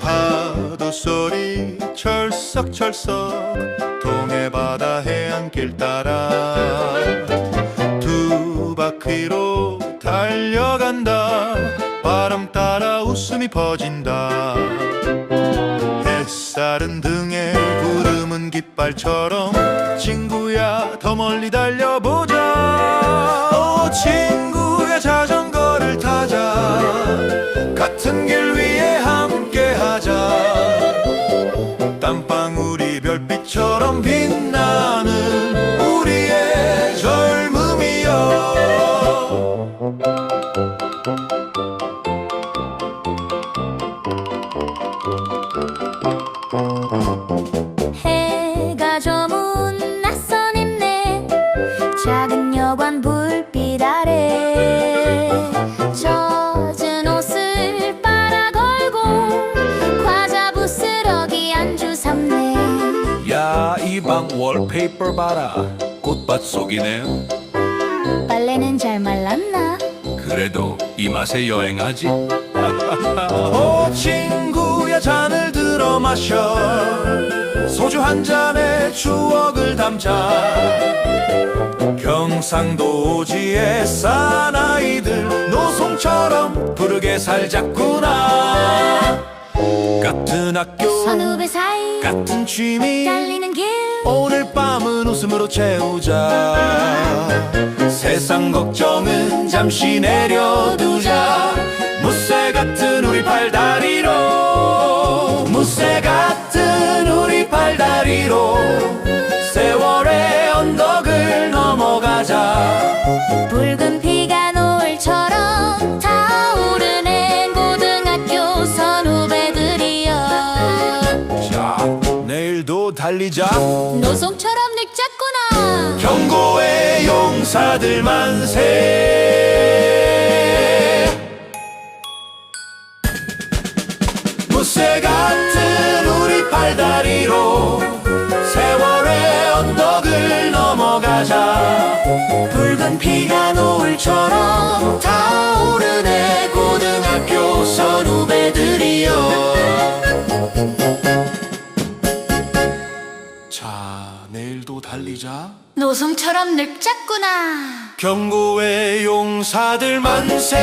파도 소리 철썩철썩 동해 바다 해안길 따라 두 바퀴로 달려간다. 바람 따라 웃음이 퍼진다. 햇살은 등에 구름은 깃발처럼 친구야 더 멀리 달려보자. 오 친구 같은 길 위 이 방 월페이퍼 봐라. 꽃밭 속이네. 빨래는 잘 말랐나? 그래도 이 맛에 여행하지. 오 친구야 잔을 들어 마셔. 소주 한 잔에 추억을 담자. 경상도 오지의 사나이들 노송처럼 부르게 살자꾸나. 같은 학교 선후배 사이 같은 취미. 달리는 길. 오늘 밤은 웃음으로 채우자. 세상 걱정은 잠시 내려두자. 무쇠 같은 우리 팔다리로. 무쇠 같은 우리 팔다리로. 세월의 언덕을 넘어가자. 붉은 달리자. 노송처럼 늙자꾸나. 경고의 용사들 만세. 무쇠 같은 우리 팔다리로 세월의 언덕을 넘어가자. 붉은 피가 노을처럼 타 달리자. 노송처럼 늙자꾸나. 경고의 용사들 만세